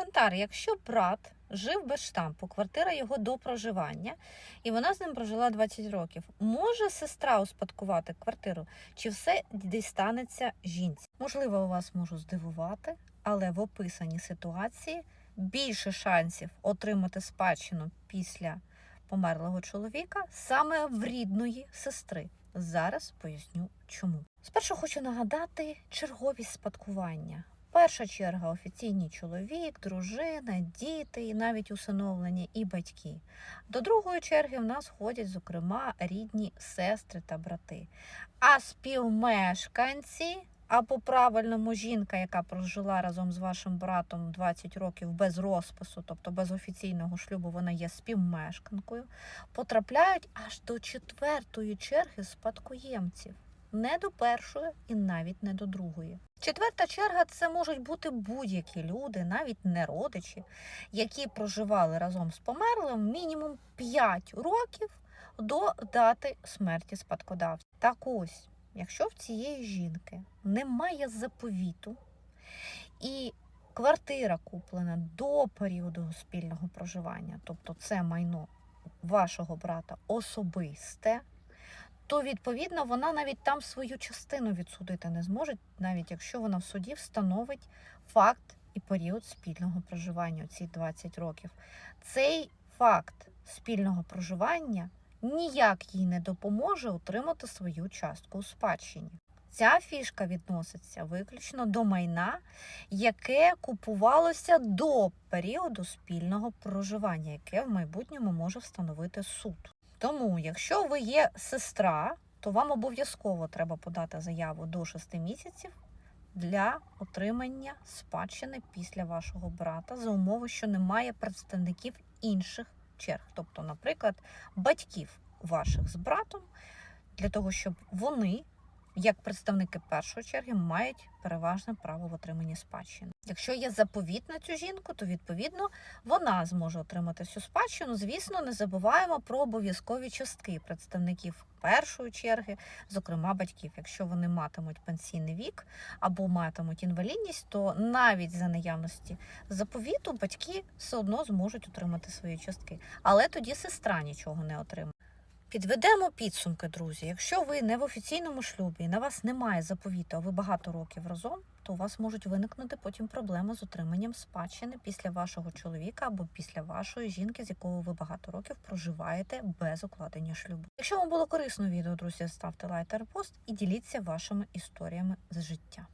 коментар. Якщо брат жив без штампу, квартира його до проживання, і вона з ним прожила 20 років, може сестра успадкувати квартиру, чи все дістанеться жінці? Можливо, у вас можу здивувати, але в описаній ситуації більше шансів отримати спадщину після померлого чоловіка саме в рідної сестри. Зараз поясню чому. Спершу хочу нагадати черговість спадкування. Перша черга офіційний чоловік, дружина, діти і навіть усиновлені і батьки. До другої черги в нас ходять, зокрема, рідні сестри та брати. А співмешканці, або правильному жінка, яка прожила разом з вашим братом 20 років без розпису, тобто без офіційного шлюбу, вона є співмешканкою, потрапляють аж до четвертої черги спадкоємців. Не до першої і навіть не до другої. Четверта черга це можуть бути будь-які люди, навіть не родичі, які проживали разом з померлим мінімум 5 років до дати смерті спадкодавця. Так ось, якщо в цієї жінки немає заповіту і квартира куплена до періоду спільного проживання, тобто це майно вашого брата особисте, то відповідно вона навіть там свою частину відсудити не зможе, навіть якщо вона в суді встановить факт і період спільного проживання ці 20 років. Цей факт спільного проживання ніяк їй не допоможе отримати свою частку у спадщині. Ця фішка відноситься виключно до майна, яке купувалося до періоду спільного проживання, яке в майбутньому може встановити суд. Тому, якщо ви є сестра, то вам обов'язково треба подати заяву до 6 місяців для отримання спадщини після вашого брата за умови, що немає представників інших черг, тобто, наприклад, батьків ваших з братом, для того, щоб вони, як представники першої черги, мають переважне право в отриманні спадщини. Якщо є заповіт на цю жінку, то відповідно вона зможе отримати всю спадщину. Звісно, не забуваємо про обов'язкові частки представників першої черги, зокрема батьків. Якщо вони матимуть пенсійний вік або матимуть інвалідність, то навіть за наявності заповіту батьки все одно зможуть отримати свої частки. Але тоді сестра нічого не отримає. Підведемо підсумки, друзі. Якщо ви не в офіційному шлюбі, на вас немає заповіту, а ви багато років разом, то у вас можуть виникнути потім проблеми з отриманням спадщини після вашого чоловіка або після вашої жінки, з якою ви багато років проживаєте без укладення шлюбу. Якщо вам було корисно відео, друзі, ставте лайк та репост і діліться вашими історіями з життя.